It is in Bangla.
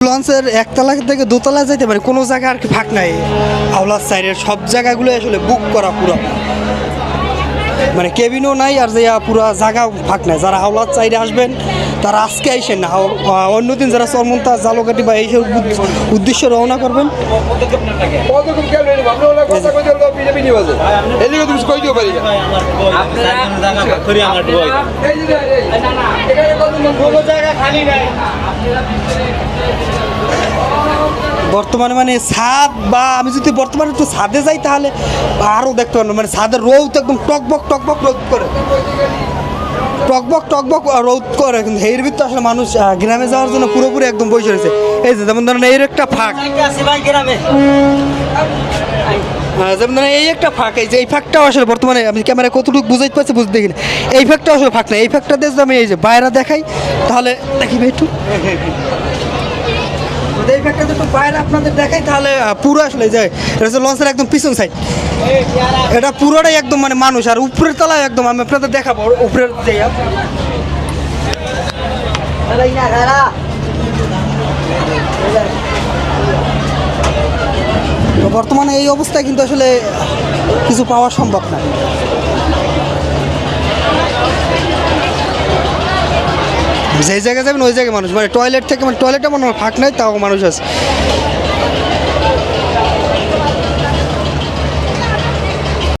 লঞ্চের একতলা থেকে দোতলা যাইতে পারে কোনো জায়গা আর কি ফাঁক নাই আওলার সাইডের সব জায়গাগুলো আসলে বুক করা পুরো মানে কেবিনও নাই আর যে পুরো জায়গা ফাঁক নাই যারা হাওলার সাইডে আসবেন তারা আজকে আইসেন না অন্যদিন যারা চরমন্তা জালকাটি বা এইসব উদ- উদ্দেশ্যে রওনা করবেন কতক্ষণ বর্তমানে মানে ছাদ বা আমি যদি বর্তমানে একটু ছাদে যাই তাহলে আরও দেখতে পারব। মানে ছাদের রোদ একদম টকবক টকবক রোদ করে। টকবক টকবক রোদ করে। কিন্তু এর ভিতরে আসলে মানুষ গ্রামে যাওয়ার জন্য পুরোপুরি একদম বসে রয়েছে। এই যে যেমন ধরেন এর একটা ফাঁক। যেমন ধরেন এই একটা ফাঁক এই যে এই ফাঁকটাও আসলে বর্তমানে আমি ক্যামেরা কতটুকু বুঝাইতে পারছি বুঝতে দেখি না। এই ফাঁকটাও আসলে ফাঁক না। এই ফাঁকটা দিয়ে আমি এই যে বাইরে দেখাই তাহলে দেখি ভাই একটু। বাইরে আপনাদের দেখাই, তাহলে পুরো আসলে এই যে, এটা হচ্ছে লঞ্চের একদম পিছন সাইড এটা পুরোটাই একদম মানে মানুষ, আর উপরের তলায় একদম আমি আপনাদের দেখাবো উপরের বর্তমানে এই অবস্থায় কিন্তু আসলে কিছু পাওয়া সম্ভব না। যেই জায়গায় যাবেন, ওই জায়গায় মানুষ। মানে টয়লেট থেকে মানে টয়লেটে হয় ফাঁক নাই, তাও মানুষ আছে।